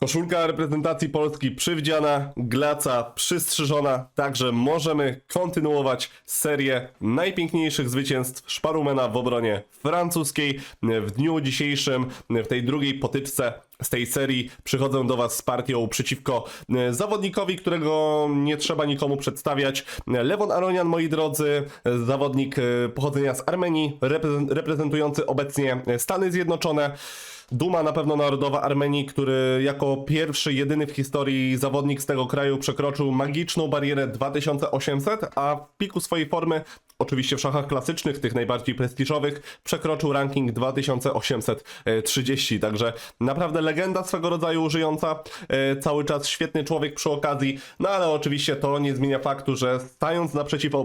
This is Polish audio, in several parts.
Koszulka reprezentacji Polski przywdziana, glaca przystrzyżona, także możemy kontynuować serię najpiękniejszych zwycięstw Szparumena w obronie francuskiej. W dniu dzisiejszym, w tej drugiej potyczce z tej serii przychodzę do Was z partią przeciwko e, zawodnikowi, którego nie trzeba nikomu przedstawiać. Lewon Aronian, moi drodzy, e, zawodnik e, pochodzenia z Armenii, reprezen- reprezentujący obecnie Stany Zjednoczone. Duma na pewno narodowa Armenii, który jako pierwszy, jedyny w historii zawodnik z tego kraju przekroczył magiczną barierę 2800, a w piku swojej formy, oczywiście w szachach klasycznych, tych najbardziej prestiżowych, przekroczył ranking 2830. Także naprawdę legenda swego rodzaju żyjąca, e, cały czas świetny człowiek przy okazji, no ale oczywiście to nie zmienia faktu, że stając naprzeciw e,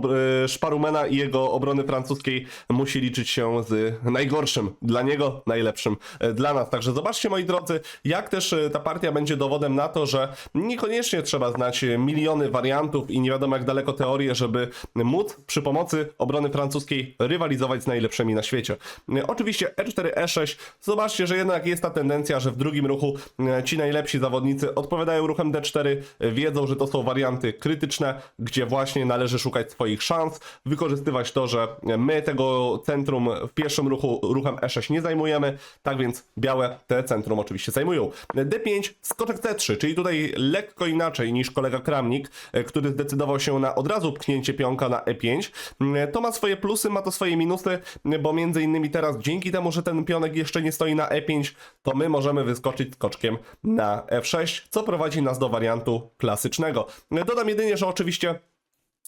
Szparumena i jego obrony francuskiej musi liczyć się z najgorszym dla niego, najlepszym e, nas. Także zobaczcie moi drodzy, jak też e, ta partia będzie dowodem na to, że niekoniecznie trzeba znać miliony wariantów i nie wiadomo jak daleko teorie, żeby móc przy pomocy obrony francuskiej rywalizować z najlepszymi na świecie. E, Oczywiście E4, E6, zobaczcie, że jednak jest ta tendencja, że w drugim ruchu e, ci najlepsi zawodnicy odpowiadają ruchem D4, e, wiedzą, że to są warianty krytyczne, gdzie właśnie należy szukać swoich szans, wykorzystywać to, że my tego centrum w pierwszym ruchu ruchem E6 nie zajmujemy, tak więc białe te centrum oczywiście zajmują. D5, skoczek C3, czyli tutaj lekko inaczej niż kolega Kramnik, e, który zdecydował się na od razu pchnięcie pionka na E5. Mm, To ma swoje plusy, ma to swoje minusy, bo między innymi teraz dzięki temu, że ten pionek jeszcze nie stoi na E5, to my możemy wyskoczyć skoczkiem na F6, co prowadzi nas do wariantu klasycznego. Dodam jedynie, że oczywiście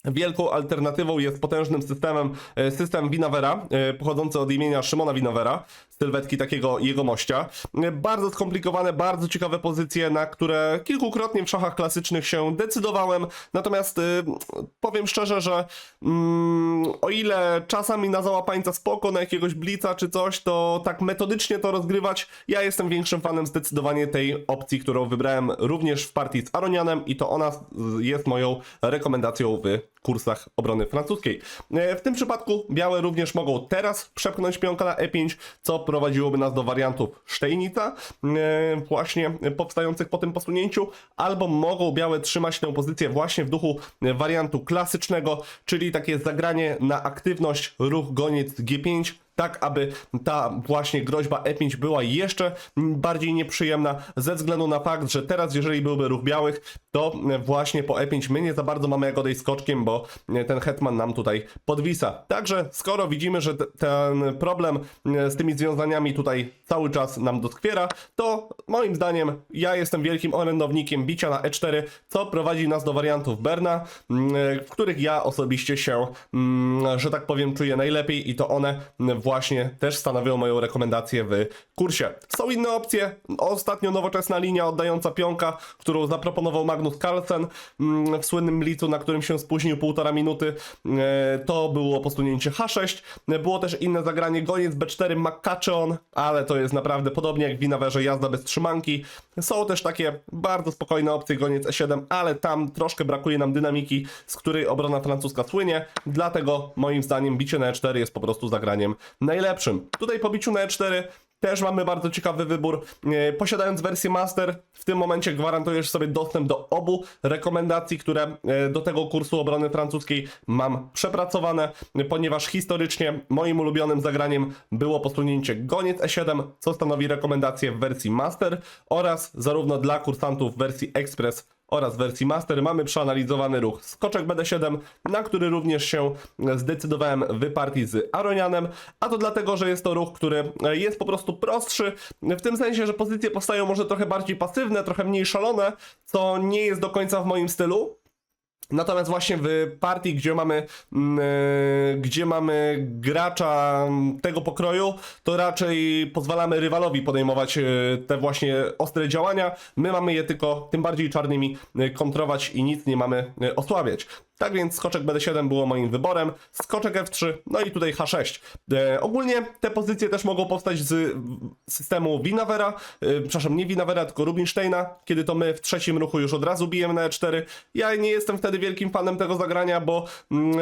Wielką alternatywą jest potężnym systemem, e, system Winavera, e, pochodzący od imienia Szymona Winavera, sylwetki takiego jegomościa. E, Bardzo skomplikowane, bardzo ciekawe pozycje, na które kilkukrotnie w szachach klasycznych się decydowałem. Natomiast powiem szczerze, że mm, o ile czasami na załapańca spoko, na jakiegoś blica czy coś, to tak metodycznie to rozgrywać, ja jestem większym fanem zdecydowanie tej opcji, którą wybrałem również w partii z Aronianem i to ona jest moją rekomendacją w kursach obrony francuskiej. E, W tym przypadku białe również mogą teraz przepchnąć pionka na E5, co prowadziłoby nas do wariantów Sztejnica, e, właśnie powstających po tym posunięciu, albo mogą białe trzymać tę pozycję właśnie w duchu wariantu klasycznego, czyli takie zagranie na aktywność, ruch goniec G5, tak aby ta właśnie groźba E5 była jeszcze bardziej nieprzyjemna, ze względu na fakt, że teraz jeżeli byłby ruch białych, to właśnie po E5 my nie za bardzo mamy jak odejść skoczkiem, bo ten hetman nam tutaj podwisa. Także skoro widzimy, że te- ten problem z tymi związaniami tutaj cały czas nam doskwiera, to moim zdaniem ja jestem wielkim orędownikiem bicia na E4, co prowadzi nas do wariantów Berna, w których ja osobiście się, mm, że tak powiem, czuję najlepiej i to one właśnie też stanowią moją rekomendację w kursie. Są inne opcje. Ostatnio nowoczesna linia oddająca pionka, którą zaproponował Magnus Carlsen mm, w słynnym blicu, na którym się spóźnił półtora minuty. E, To było posunięcie H6. Było też inne zagranie goniec B4 McCutcheon, ale to jest naprawdę podobnie jak w Winawerze jazda bez trzymanki. Są też takie bardzo spokojne opcje goniec E7, ale tam troszkę brakuje nam dynamiki, z której obrona francuska słynie. Dlatego moim zdaniem bicie na E4 jest po prostu zagraniem najlepszym. Tutaj po biciu na E4 też mamy bardzo ciekawy wybór. E, Posiadając wersję Master, w tym momencie gwarantujesz sobie dostęp do obu rekomendacji, które e, do tego kursu obrony francuskiej mam przepracowane, ponieważ historycznie moim ulubionym zagraniem było posunięcie goniec E7, co stanowi rekomendację w wersji Master oraz zarówno dla kursantów w wersji Express oraz wersji Master mamy przeanalizowany ruch skoczek BD7, na który również się zdecydowałem w partii z Aronianem, a to dlatego, że jest to ruch, który jest po prostu prostszy, w tym sensie, że pozycje powstają może trochę bardziej pasywne, trochę mniej szalone, co nie jest do końca w moim stylu, Natomiast właśnie w partii, gdzie mamy, e, gdzie mamy gracza mm, tego pokroju, to raczej pozwalamy rywalowi podejmować e, te właśnie ostre działania. My mamy je tylko tym bardziej czarnymi e, kontrować i nic nie mamy e, osłabiać. Tak więc skoczek BD7 było moim wyborem, skoczek F3, no i tutaj H6. E, ogólnie te pozycje też mogą powstać z systemu Winavera, e, przepraszam, nie Winavera, tylko Rubinsteina, kiedy to my w trzecim ruchu już od razu bijemy na E4. Ja nie jestem wtedy wielkim fanem tego zagrania, bo mm, e,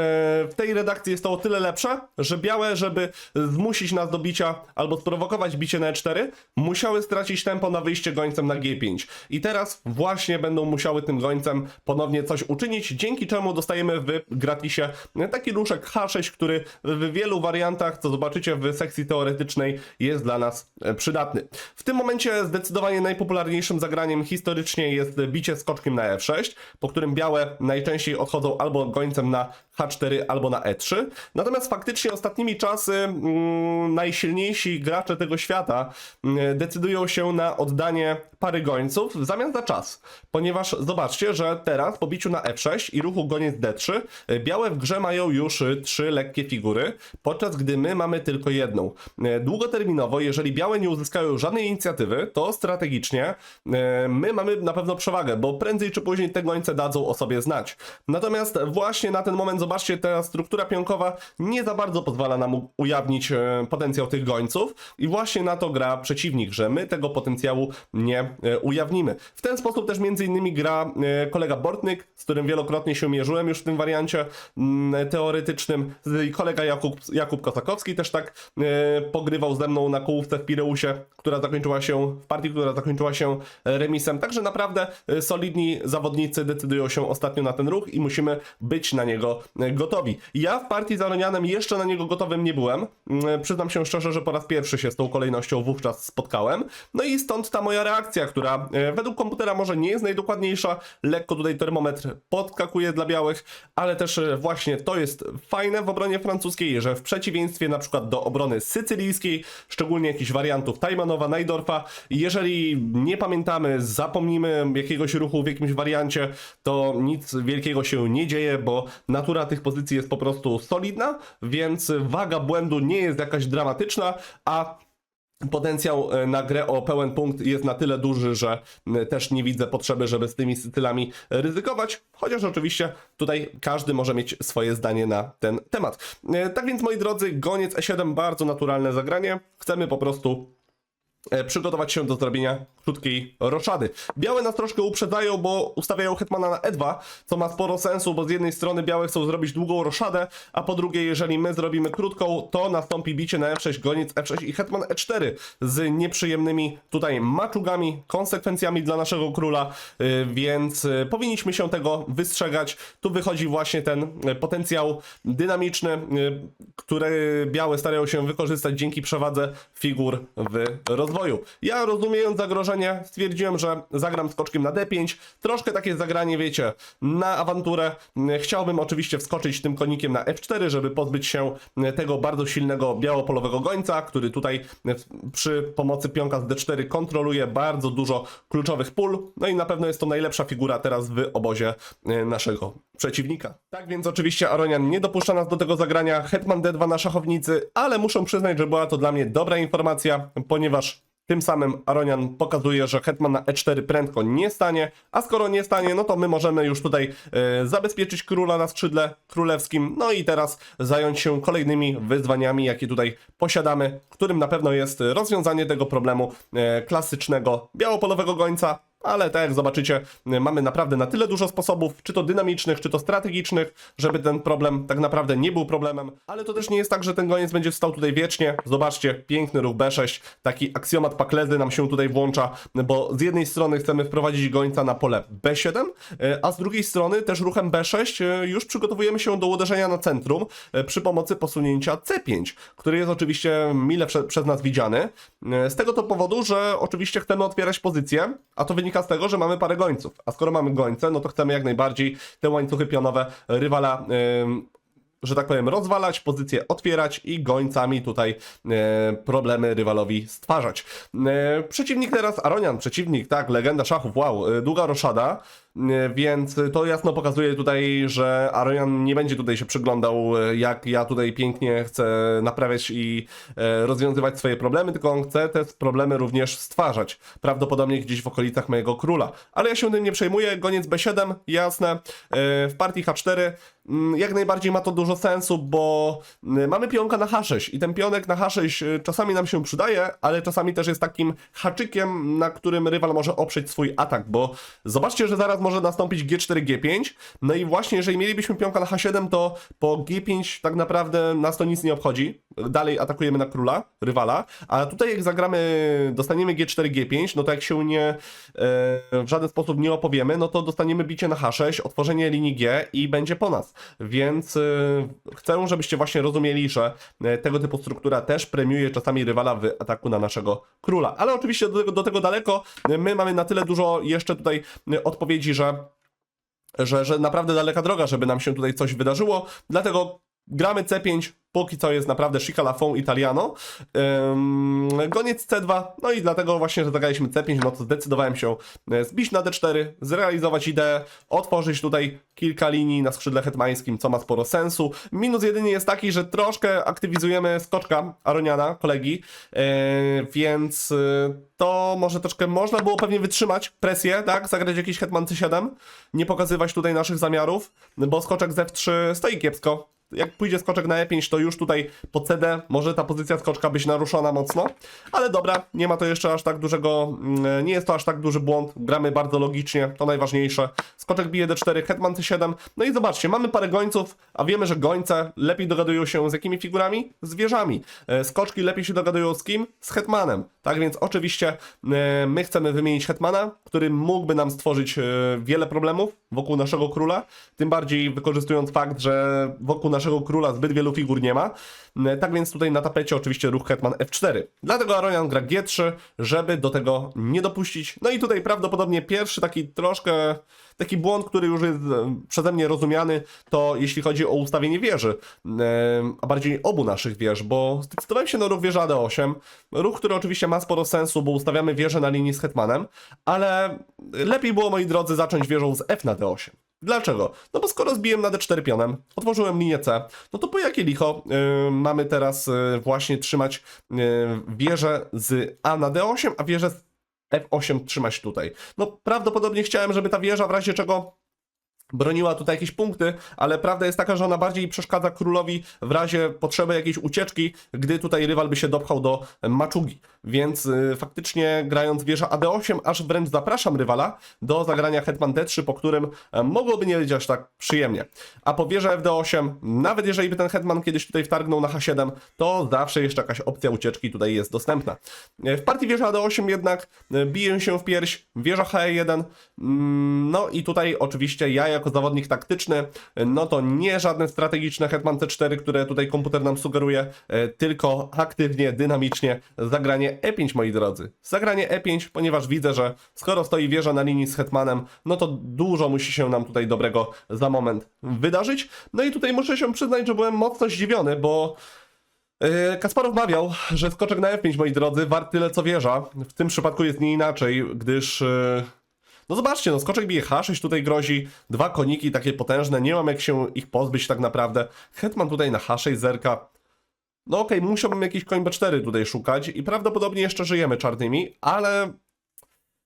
w tej redakcji jest to o tyle lepsze, że białe, żeby zmusić nas do bicia albo sprowokować bicie na E4, musiały stracić tempo na wyjście gońcem na G5. I teraz właśnie będą musiały tym gońcem ponownie coś uczynić, dzięki czemu dostajemy w gratisie taki ruszek H6, który w wielu wariantach, co zobaczycie w sekcji teoretycznej, jest dla nas e, przydatny. W tym momencie zdecydowanie najpopularniejszym zagraniem historycznie jest bicie skoczkiem na F6, po którym białe najczęściej odchodzą albo gońcem na H4, albo na E3. Natomiast faktycznie ostatnimi czasy mm, najsilniejsi gracze tego świata mm, decydują się na oddanie pary gońców w zamian za czas. Ponieważ zobaczcie, że teraz po biciu na F6 i ruchu goniec D3, y, białe w grze mają już y, trzy lekkie figury, podczas gdy my mamy tylko jedną. Y, Długoterminowo, jeżeli białe nie uzyskają żadnej inicjatywy, to strategicznie my mamy na pewno przewagę, bo prędzej czy później te gońce dadzą o sobie znać. Natomiast właśnie na ten moment, zobaczcie, ta struktura pionkowa nie za bardzo pozwala nam ujawnić e, potencjał tych gońców i właśnie na to gra przeciwnik, że my tego potencjału nie e, ujawnimy. W ten sposób też między innymi gra e, kolega Bortnyk, z którym wielokrotnie się mierzyłem już w tym wariancie mm, teoretycznym, kolega Jakub, Jakub Kosakowski też tak pogrywał ze mną na kołówce w Pireusie, która zakończyła się, w partii, która zakończyła się remisem. Także naprawdę solidni zawodnicy decydują się ostatnio na ten ruch i musimy być na niego gotowi. Ja w partii z Aronianem jeszcze na niego gotowym nie byłem. Mm, Przyznam się szczerze, że po raz pierwszy się z tą kolejnością wówczas spotkałem. No i stąd ta moja reakcja, która e, według komputera może nie jest najdokładniejsza. Lekko tutaj termometr podskakuje dla białych, ale też e, właśnie to jest fajne w obronie francuskiej, że w przeciwieństwie na przykład do obrony sycylijskiej, szczególnie jakichś wariantów Tajmanowa, Najdorfa, jeżeli nie pamiętamy, zapomnimy jakiegoś ruchu w jakimś wariancie, to nic wielkiego się nie dzieje, bo natura tych pozycji jest po prostu solidna, więc waga błędu nie jest jakaś dramatyczna, a potencjał e, na grę o pełen punkt jest na tyle duży, że też nie widzę potrzeby, żeby z tymi stylami ryzykować, chociaż oczywiście tutaj każdy może mieć swoje zdanie na ten temat. E, Tak więc moi drodzy, goniec E7 bardzo naturalne zagranie. Chcemy po prostu e, przygotować się do zrobienia krótkiej roszady. Białe nas troszkę uprzedzają, bo ustawiają hetmana na E2, co ma sporo sensu, bo z jednej strony białe chcą zrobić długą roszadę, a po drugiej, jeżeli my zrobimy krótką, to nastąpi bicie na F6, goniec F6 i hetman E4 z nieprzyjemnymi tutaj maczugami, konsekwencjami dla naszego króla, y, więc y, powinniśmy się tego wystrzegać. Tu wychodzi właśnie ten y, potencjał dynamiczny, który białe starają się wykorzystać dzięki przewadze figur w rozwoju. Ja rozumiejąc zagrożenie, stwierdziłem, że zagram skoczkiem na D5. Troszkę takie zagranie, wiecie, na awanturę. Chciałbym oczywiście wskoczyć tym konikiem na F4, żeby pozbyć się tego bardzo silnego białopolowego gońca, który tutaj przy pomocy pionka z D4 kontroluje bardzo dużo kluczowych pól. No i na pewno jest to najlepsza figura teraz w obozie y, naszego przeciwnika. Tak więc oczywiście Aronian nie dopuszcza nas do tego zagrania. Hetman D2 na szachownicy, ale muszę przyznać, że była to dla mnie dobra informacja, ponieważ tym samym Aronian pokazuje, że hetman na e4 prędko nie stanie, a skoro nie stanie, no to my możemy już tutaj e, zabezpieczyć króla na skrzydle królewskim, no i teraz zająć się kolejnymi wyzwaniami, jakie tutaj posiadamy, którym na pewno jest rozwiązanie tego problemu e, klasycznego białopolowego gońca, ale tak jak zobaczycie, mamy naprawdę na tyle dużo sposobów, czy to dynamicznych, czy to strategicznych, żeby ten problem tak naprawdę nie był problemem. Ale to też nie jest tak, że ten goniec będzie stał tutaj wiecznie. Zobaczcie, piękny ruch B6, taki aksjomat Paklezy nam się tutaj włącza, bo z jednej strony chcemy wprowadzić gońca na pole B7, y, a z drugiej strony też ruchem B6 y, już przygotowujemy się do uderzenia na centrum y, przy pomocy posunięcia C5, który jest oczywiście mile prze, przez nas widziany. Y, Z tego to powodu, że oczywiście chcemy otwierać pozycję, a to wynika z tego, że mamy parę gońców. A skoro mamy gońce, no to chcemy jak najbardziej te łańcuchy pionowe rywala ym, że tak powiem, rozwalać, pozycję otwierać i gońcami tutaj e, problemy rywalowi stwarzać. E, przeciwnik teraz, Aronian, przeciwnik, tak, legenda szachów, wow, e, długa roszada, więc to jasno pokazuje tutaj, że Aronian nie będzie tutaj się przyglądał, e, jak ja tutaj pięknie chcę naprawiać i e, rozwiązywać swoje problemy, tylko on chce te problemy również stwarzać. Prawdopodobnie gdzieś w okolicach mojego króla. Ale ja się tym nie przejmuję. Goniec B7, jasne. E, w partii H4 mm, jak najbardziej ma to dużo sensu, bo mm, mamy pionka na H6 i ten pionek na H6 y, czasami nam się przydaje, ale czasami też jest takim haczykiem, na którym rywal może oprzeć swój atak, bo zobaczcie, że zaraz może nastąpić G4, G5, no i właśnie jeżeli mielibyśmy pionka na H7, to po G5 tak naprawdę nas to nic nie obchodzi, dalej atakujemy na króla, rywala, a tutaj jak zagramy, dostaniemy G4, G5, no to jak się nie e, w żaden sposób nie opowiemy, no to dostaniemy bicie na H6, otworzenie linii G i będzie po nas. Więc e, chcę, żebyście właśnie rozumieli, że e, tego typu struktura też premiuje czasami rywala w ataku na naszego króla. Ale oczywiście do tego, do tego daleko. My mamy na tyle dużo jeszcze tutaj e, że że, że naprawdę daleka droga, żeby nam się tutaj coś wydarzyło. Dlatego gramy C5, póki co jest naprawdę Chica la Fon Italiano. Ym, goniec C2, no i dlatego właśnie, że zagraliśmy C5, no to zdecydowałem się e, zbić na D4, zrealizować ideę, otworzyć tutaj kilka linii na skrzydle hetmańskim, co ma sporo sensu. Minus jedynie jest taki, że troszkę aktywizujemy skoczka Aroniana, kolegi, e, więc e, to może troszkę można było pewnie wytrzymać presję, tak? Zagrać jakiś hetman C7, nie pokazywać tutaj naszych zamiarów, bo skoczek z F3 stoi kiepsko, jak pójdzie skoczek na E5, to już tutaj po CD może ta pozycja skoczka być naruszona mocno, ale dobra, nie ma to jeszcze aż tak dużego, mm, nie jest to aż tak duży błąd, gramy bardzo logicznie, to najważniejsze. Skoczek bije D4, hetman C7, no i zobaczcie, mamy parę gońców, a wiemy, że gońce lepiej dogadują się z jakimi figurami? Z wieżami. E, Skoczki lepiej się dogadują z kim? Z hetmanem. Tak więc oczywiście e, my chcemy wymienić hetmana, który mógłby nam stworzyć e, wiele problemów wokół naszego króla, tym bardziej wykorzystując fakt, że wokół naszego króla zbyt wielu figur nie ma. E, Tak więc tutaj na tapecie oczywiście ruch hetman F4. Dlatego Aronian gra G3, żeby do tego nie dopuścić. No i tutaj prawdopodobnie pierwszy taki troszkę taki błąd, który już jest e, przeze mnie rozumiany, to jeśli chodzi o ustawienie wieży, e, a bardziej obu naszych wież, bo zdecydowałem się na ruch wieża D8, ruch, który oczywiście ma sporo sensu, bo ustawiamy wieżę na linii z hetmanem, ale lepiej było, moi drodzy, zacząć wieżą z F na D8. Dlaczego? No bo skoro zbiłem na D4 pionem, otworzyłem linię C, no to po jakie licho yy, mamy teraz yy, właśnie trzymać yy, wieżę z A na D8, a wieżę z F8 trzymać tutaj. No prawdopodobnie chciałem, żeby ta wieża w razie czego broniła tutaj jakieś punkty, ale prawda jest taka, że ona bardziej przeszkadza królowi w razie potrzeby jakiejś ucieczki, gdy tutaj rywal by się dopchał do maczugi. Więc y, faktycznie grając wieża AD8, aż wręcz zapraszam rywala do zagrania hetman D3, po którym e, mogłoby nie być aż tak przyjemnie. A po wieża FD8, nawet jeżeli by ten hetman kiedyś tutaj wtargnął na H7, to zawsze jeszcze jakaś opcja ucieczki tutaj jest dostępna. E, W partii wieża AD8 jednak e, biję się w pierś, wieża HE1, mm, no i tutaj oczywiście ja jako zawodnik taktyczny, no to nie żadne strategiczne hetman C4, które tutaj komputer nam sugeruje, tylko aktywnie, dynamicznie zagranie E5, moi drodzy. Zagranie E5, ponieważ widzę, że skoro stoi wieża na linii z hetmanem, no to dużo musi się nam tutaj dobrego za moment wydarzyć. No i tutaj muszę się przyznać, że byłem mocno zdziwiony, bo e, Kasparow mawiał, że skoczek na F5, moi drodzy, wart tyle co wieża. W tym przypadku jest nie inaczej, gdyż e, no zobaczcie, no skoczek bije H6, tutaj grozi dwa koniki takie potężne, nie mam jak się ich pozbyć tak naprawdę. Hetman tutaj na H6 zerka. No okej, musiałbym jakiś koń B4 tutaj szukać i prawdopodobnie jeszcze żyjemy czarnymi, ale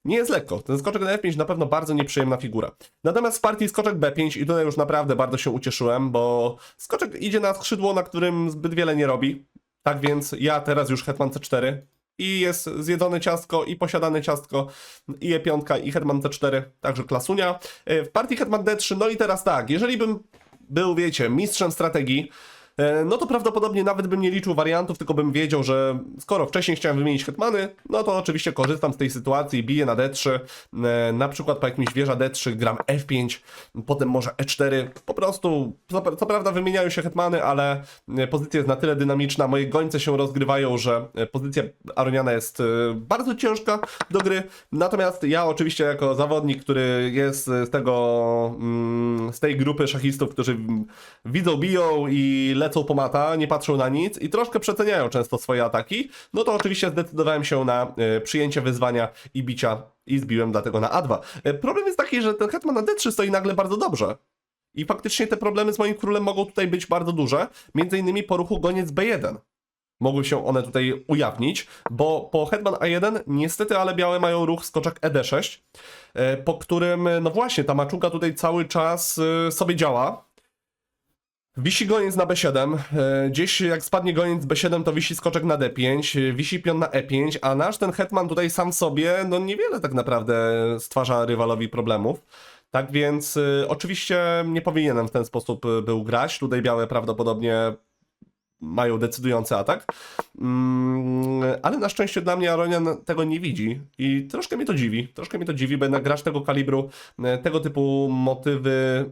nie jest lekko. Ten skoczek na F5 na pewno bardzo nieprzyjemna figura. Natomiast w partii skoczek B5 i tutaj już naprawdę bardzo się ucieszyłem, bo skoczek idzie na skrzydło, na którym zbyt wiele nie robi. Tak więc ja teraz już hetman C4 i jest zjedzone ciastko i posiadane ciastko i E5 i hetman C4, także klasunia. E, W partii hetman D3, no i teraz tak, jeżeli bym był, wiecie, mistrzem strategii, no to prawdopodobnie nawet bym nie liczył wariantów, tylko bym wiedział, że skoro wcześniej chciałem wymienić hetmany, no to oczywiście korzystam z tej sytuacji, biję na D3, e, na przykład po jakimś wieża D3 gram F5, potem może E4, po prostu, co, co prawda wymieniają się hetmany, ale e, pozycja jest na tyle dynamiczna, moje gońce się rozgrywają, że e, pozycja Aroniana jest e, bardzo ciężka do gry, natomiast ja oczywiście jako zawodnik, który jest z tego, mm, z tej grupy szachistów, którzy widzą, biją i lecą po mata, nie patrzą na nic i troszkę przeceniają często swoje ataki, no to oczywiście zdecydowałem się na e, przyjęcie wyzwania i bicia i zbiłem dlatego na A2. E, Problem jest taki, że ten hetman na D3 stoi nagle bardzo dobrze. I faktycznie te problemy z moim królem mogą tutaj być bardzo duże, między innymi po ruchu goniec B1 mogły się one tutaj ujawnić, bo po hetman A1 niestety, ale białe mają ruch skoczek ED6, e, po którym, no właśnie, ta maczuga tutaj cały czas sobie działa. Wisi goniec na B7, e, gdzieś jak spadnie goniec B7 to wisi skoczek na D5, e, wisi pion na E5, a nasz ten hetman tutaj sam sobie, no niewiele tak naprawdę stwarza rywalowi problemów. Tak więc y, oczywiście nie powinienem w ten sposób był grać. Tutaj białe prawdopodobnie mają decydujący atak. Mm, ale na szczęście dla mnie Aronian tego nie widzi i troszkę mnie to dziwi. Troszkę mnie to dziwi, bo jednak tego kalibru, e, tego typu motywy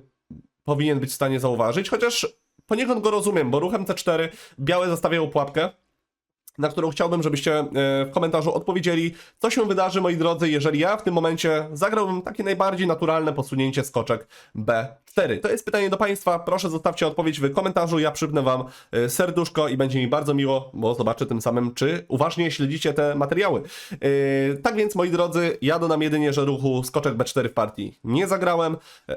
powinien być w stanie zauważyć, chociaż poniekąd go rozumiem, bo ruchem C4 białe zostawiają pułapkę, na którą chciałbym, żebyście e, w komentarzu odpowiedzieli, co się wydarzy, moi drodzy, jeżeli ja w tym momencie zagrałbym takie najbardziej naturalne posunięcie skoczek B4. To jest pytanie do Państwa, proszę zostawcie odpowiedź w komentarzu, ja przypnę Wam e, serduszko i będzie mi bardzo miło, bo zobaczę tym samym, czy uważnie śledzicie te materiały. E, Tak więc, moi drodzy, ja dodam jedynie, że ruchu skoczek B4 w partii nie zagrałem,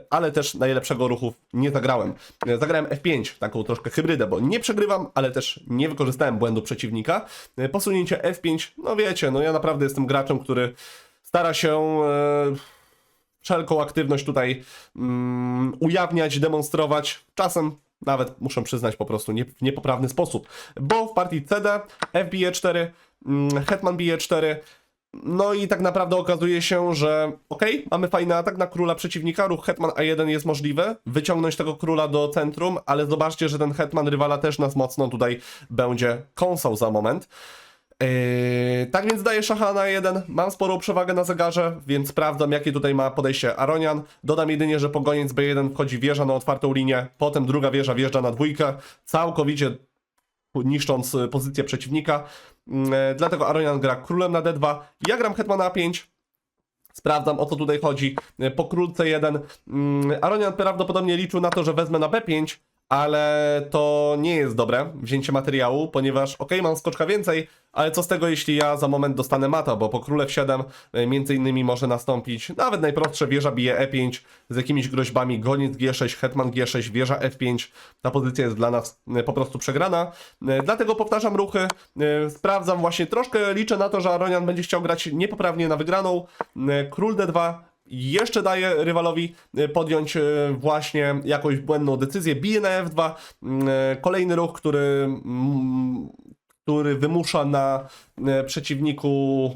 ale też najlepszego ruchu nie zagrałem. Zagrałem F5, taką troszkę hybrydę, bo nie przegrywam, ale też nie wykorzystałem błędu przeciwnika. E, Posunięcie F5, no wiecie, no ja naprawdę jestem graczem, który stara się e, wszelką aktywność tutaj mm, ujawniać, demonstrować. Czasem nawet muszę przyznać po prostu nie, w niepoprawny sposób, bo w partii CD FBE 4, mm, Hetman bije 4 no i tak naprawdę okazuje się, że okej, mamy fajny atak na króla przeciwnika, ruch hetman A1 jest możliwy, wyciągnąć tego króla do centrum, ale zobaczcie, że ten hetman rywala też nas mocno tutaj będzie kąsał za moment. Yy, tak więc daję szacha na jeden, mam sporą przewagę na zegarze, więc sprawdzam jakie tutaj ma podejście Aronian. Dodam jedynie, że pogoniec B1 wchodzi wieża na otwartą linię, potem druga wieża wjeżdża na dwójkę, całkowicie niszcząc y, pozycję przeciwnika. Mm, e, Dlatego Aronian gra królem na D2, ja gram hetmana A5. Sprawdzam o co tutaj chodzi. E, Po król C1 mm, Aronian prawdopodobnie liczył na to, że wezmę na B5, ale to nie jest dobre wzięcie materiału, ponieważ ok, mam skoczka więcej, ale co z tego jeśli ja za moment dostanę mata, bo po króle F7 e, między innymi może nastąpić nawet najprostsze wieża bije E5 z jakimiś groźbami, goniec G6, hetman G6, wieża F5, ta pozycja jest dla nas e, po prostu przegrana, E, dlatego powtarzam ruchy, sprawdzam właśnie, troszkę liczę na to, że Aronian będzie chciał grać niepoprawnie na wygraną, król D2 jeszcze daje rywalowi e, podjąć e, właśnie jakąś błędną decyzję, bije na F2, mm, e, kolejny ruch, który, mm, który wymusza na przeciwniku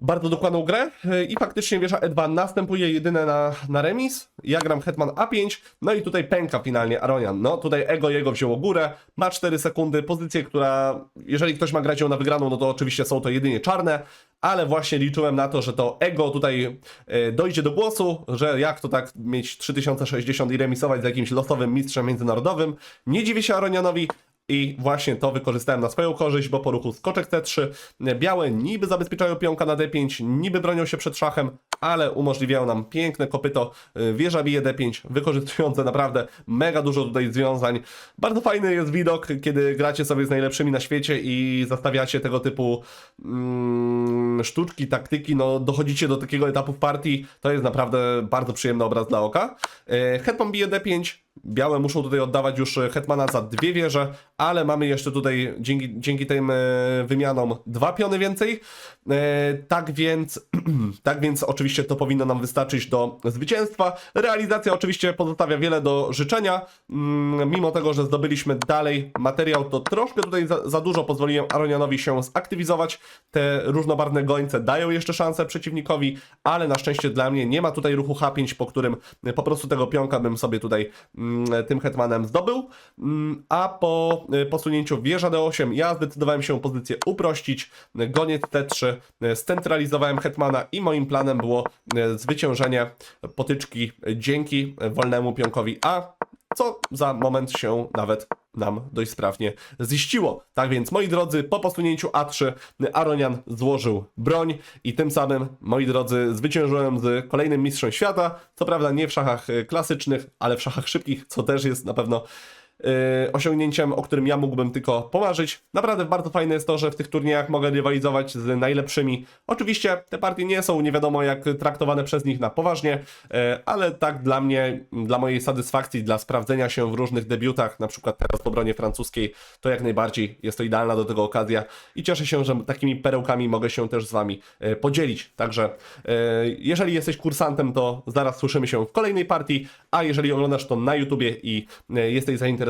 bardzo dokładną grę e, i faktycznie wieża E2 następuje jedyne na, na remis. Ja gram hetman A5, no i tutaj pęka finalnie Aronian. No tutaj ego jego wzięło górę, ma 4 sekundy, pozycję, która jeżeli ktoś ma grać ją na wygraną, no to oczywiście są to jedynie czarne, ale właśnie liczyłem na to, że to ego tutaj e, dojdzie do głosu, że jak to tak mieć 3060 i remisować z jakimś losowym mistrzem międzynarodowym. Nie dziwię się Aronianowi, i właśnie to wykorzystałem na swoją korzyść, bo po ruchu skoczek C3 białe niby zabezpieczają pionka na D5, niby bronią się przed szachem, ale umożliwiają nam piękne kopyto, y, wieża bije D5, wykorzystujące naprawdę mega dużo tutaj związań. Bardzo fajny jest widok, kiedy gracie sobie z najlepszymi na świecie i zastawiacie tego typu mm, sztuczki, taktyki, no dochodzicie do takiego etapu w partii, to jest naprawdę bardzo przyjemny obraz dla oka. Y, Hetman bije D5, Białe muszą tutaj oddawać już hetmana za dwie wieże, ale mamy jeszcze tutaj dzięki, dzięki tym e, wymianom dwa piony więcej. E, tak więc, tak więc oczywiście to powinno nam wystarczyć do zwycięstwa. Realizacja oczywiście pozostawia wiele do życzenia. Mm, Mimo tego, że zdobyliśmy dalej materiał, to troszkę tutaj za, za dużo pozwoliłem Aronianowi się zaktywizować. Te różnobarwne gońce dają jeszcze szansę przeciwnikowi, ale na szczęście dla mnie nie ma tutaj ruchu H5, po którym e, po prostu tego pionka bym sobie tutaj mm, tym hetmanem zdobył. Mm, A po e, posunięciu wieża D8 ja zdecydowałem się pozycję uprościć. Goniec T3 e, scentralizowałem hetmana i moim planem było e, zwyciężenie potyczki dzięki wolnemu pionkowi A, co za moment się nawet nam dość sprawnie ziściło. Tak więc, moi drodzy, po posunięciu A3 Aronian złożył broń i tym samym, moi drodzy, zwyciężyłem z kolejnym mistrzem świata. Co prawda nie w szachach e, klasycznych, ale w szachach szybkich, co też jest na pewno osiągnięciem, o którym ja mógłbym tylko pomarzyć. Naprawdę bardzo fajne jest to, że w tych turniejach mogę rywalizować z najlepszymi. Oczywiście te partie nie są nie wiadomo jak traktowane przez nich na poważnie, e, ale tak dla mnie, dla mojej satysfakcji, dla sprawdzenia się w różnych debiutach, na przykład teraz w obronie francuskiej, to jak najbardziej jest to idealna do tego okazja i cieszę się, że takimi perełkami mogę się też z Wami e, podzielić. Także jeżeli jesteś kursantem, to zaraz słyszymy się w kolejnej partii, a jeżeli oglądasz to na YouTubie i jesteś zainteresowany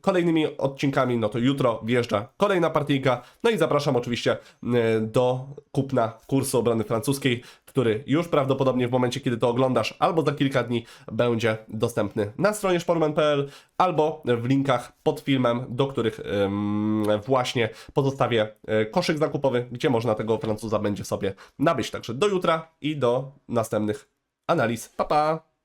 kolejnymi odcinkami, no to jutro wjeżdża kolejna partyjka. No i zapraszam oczywiście e, do kupna kursu obrony francuskiej, który już prawdopodobnie w momencie, kiedy to oglądasz, albo za kilka dni będzie dostępny na stronie szpormen.pl, albo w linkach pod filmem, do których właśnie pozostawię e, koszyk zakupowy, gdzie można tego Francuza będzie sobie nabyć. Także do jutra i do następnych analiz. Pa, pa!